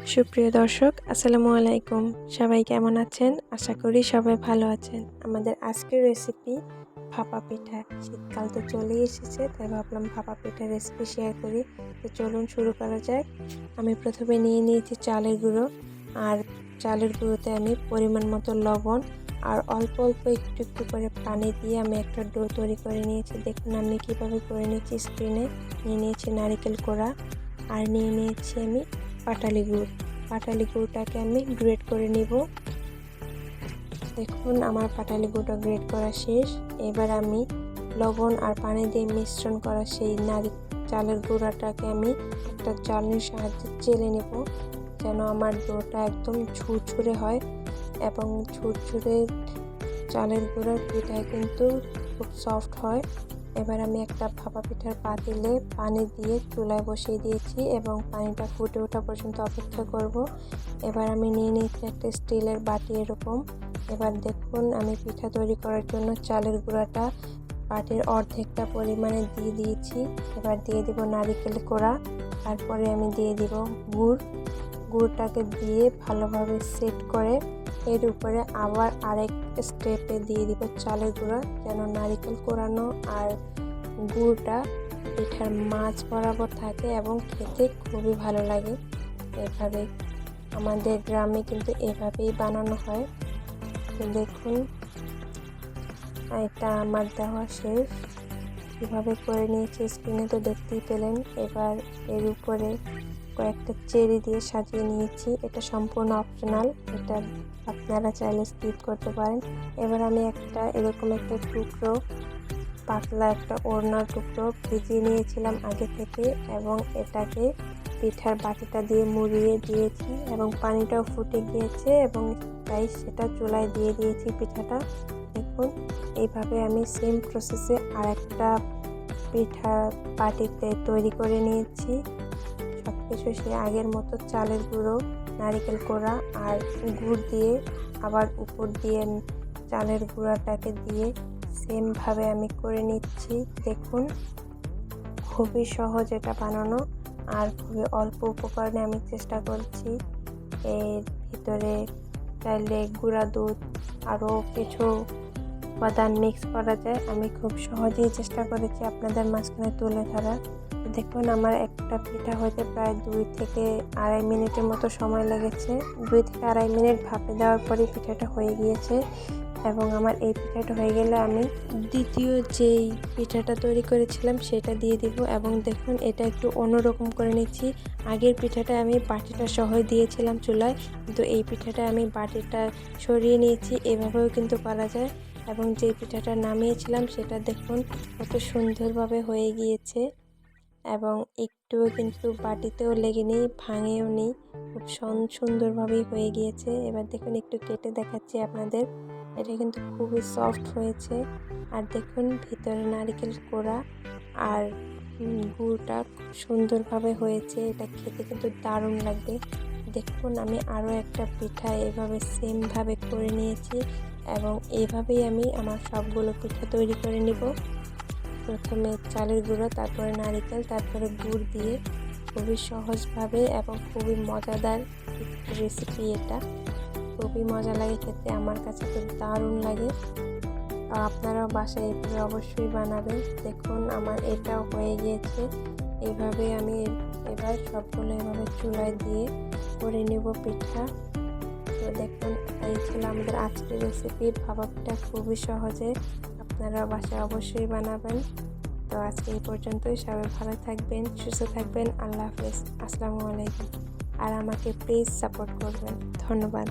সুপ্রিয় দর্শক, আসসালামু আলাইকুম। সবাই কেমন আছেন? আশা করি সবাই ভালো আছেন। আমাদের আজকের রেসিপি ভাপা পিঠা। শীতকাল তো চলেই এসেছে, তাই ভাবলাম ভাপা পিঠার রেসিপি শেয়ার করি। তো চলুন শুরু করা যাক। আমি প্রথমে নিয়ে নিয়েছি চালের গুঁড়ো। আর চালের গুঁড়োতে আমি পরিমাণ মতো লবণ আর অল্প অল্প একটু একটু করে পানি দিয়ে আমি একটা ডো তৈরি করে নিয়েছি। দেখুন আমি কীভাবে করে নিয়েছি স্ক্রিনে নিয়ে নিয়েছি নারিকেল কোড়া। আর নিয়ে নিয়েছি আমি পাটালি গুড় পাটালি গুড়টাকে আমি গ্রেড করে নিব। দেখুন, আমার পাটালি গুঁড়টা গ্রেড করা শেষ। এবার আমি লবণ আর পানি দিয়ে মিশ্রণ করা সেই নারী চালের গুঁড়াটাকে আমি একটা চালনির সাহায্যে চেলে নেব, যেন আমার ডোটা একদম ঝুরঝুরে হয় এবং ঝুরঝুরে চালের গুঁড়ার পিঠায় কিন্তু খুব সফট হয়। এবার আমি একটা ভাপা পিঠার পাতিলে পানি দিয়ে চুলায় বসিয়ে দিয়েছি এবং পানিটা ফুটে ওঠা পর্যন্ত অপেক্ষা করব। এবার আমি নিয়ে নিয়েছি একটা স্টিলের বাটি এরকম। এবার দেখুন, আমি পিঠা তৈরি করার জন্য চালের গুঁড়াটা বাটির অর্ধেকটা পরিমাণে দিয়ে দিয়েছি। এবার দিয়ে দিব নারিকেল কোড়া। তারপরে আমি দিয়ে দিব গুড়। গুড়টাকে দিয়ে ভালোভাবে সেট করে এর উপরে আবার আরেক স্টেপে দিয়ে দিব চালের গুঁড়া, যেন নারিকেল কোরানো আর গুড়টা পিঠার মাছ বরাবর থাকে এবং খেতে খুবই ভালো লাগে। এভাবে আমাদের গ্রামে কিন্তু এভাবেই বানানো হয়। দেখুন, এটা আমার দেওয়া শেষ। কীভাবে করে নিয়েছি স্ক্রিনে তো দেখতেই পেলেন। এবার এর উপরে কয়েকটা চেরি দিয়ে সাজিয়ে নিয়েছি। এটা সম্পূর্ণ অপশনাল এটা আপনারা চাইলে স্কিপ করতে পারেন। এবার আমি একটা এরকম একটা টুকরো, পাতলা একটা ওড়নার টুকরো ভিজিয়ে নিয়েছিলাম আগে থেকে এবং এটাকে পিঠার বাটিটা দিয়ে মুড়িয়ে দিয়েছি এবং পানিটাও ফুটে গিয়েছে এবং তাই সেটা চুলায় দিয়ে দিয়েছি পিঠাটা। দেখুন, এইভাবে আমি সেম প্রসেসে আর একটা পিঠা বাটিতে তৈরি করে নিয়েছি। সব কিছু সে আগের মতো চালের গুঁড়ো, নারিকেল কোড়া আর গুড় দিয়ে আবার উপর দিয়ে চালের গুঁড়াটাকে দিয়ে সেমভাবে আমি করে নিচ্ছি। দেখুন, খুবই সহজ এটা বানানো আর খুবই অল্প উপকরণে আমি চেষ্টা করছি। এর ভিতরে চাইলে গুঁড়া দুধ আরও কিছু উপাদান মিক্স করা যায়। আমি খুব সহজেই চেষ্টা করেছি আপনাদের মাঝখানে তুলে ধরার। দেখুন, আমার একটা পিঠা হতে প্রায় দুই থেকে আড়াই মিনিটের মতো সময় লেগেছে। দুই থেকে আড়াই মিনিট ভাপে দেওয়ার পরে পিঠাটা হয়ে গিয়েছে এবং আমার এই পিঠাটা হয়ে গেলে আমি দ্বিতীয় যেই পিঠাটা তৈরি করেছিলাম সেটা দিয়ে দিব এবং দেখুন, এটা একটু অন্যরকম করে নিচ্ছি। আগের পিঠাটা আমি বাটিটা সহ দিয়েছিলাম চুলায়, কিন্তু এই পিঠাটা আমি বাটিটা সরিয়ে নিয়েছি। এভাবেও কিন্তু করা যায়। এবং যে পিঠাটা নামিয়েছিলাম সেটা দেখুন কত সুন্দরভাবে হয়ে গিয়েছে এবং একটুও কিন্তু বাটিতেও লেগে নেই ভাঙেও নেই খুব সুন্দরভাবেই হয়ে গিয়েছে। এবার দেখুন একটু কেটে দেখাচ্ছি আপনাদের। এটা কিন্তু খুবই সফট হয়েছে। আর দেখুন ভিতরে নারিকেল কোড়া আর গুড়টা খুব সুন্দরভাবে হয়েছে। এটা খেতে কিন্তু দারুণ লাগবে দেখুন আমি আরও একটা পিঠা এভাবে সেমভাবে করে নিয়েছি। এবং এইভাবেই আমি আমার সবগুলো পিঠা তৈরি করে নিব। প্রথমে চালের গুঁড়ো, তারপরে নারিকেল, তারপরে গুড় দিয়ে খুবই সহজভাবে এবং খুবই মজাদার রেসিপি এটা। খুবই মজা লাগে খেতে, আমার কাছে তো দারুণ লাগে। আপনারাও বাসায় এইভাবে অবশ্যই বানাবেন। দেখুন, আমার এটাও হয়ে গিয়েছে। এইভাবে আমি এবার সবগুলো এভাবে চুলায় দিয়ে করে নেব পিঠা। তো দেখুন এই ছিল আমাদের আজকের রেসিপি ভাবাবটা খুবই সহজে আপনারা বাসায় অবশ্যই বানাবেন। তো আজকে এই পর্যন্তই। সবাই ভালো থাকবেন, সুস্থ থাকবেন। আল্লাহ হাফেজ। আসসালামু আলাইকুম। আর আমাকে প্লিজ সাপোর্ট করবেন। ধন্যবাদ।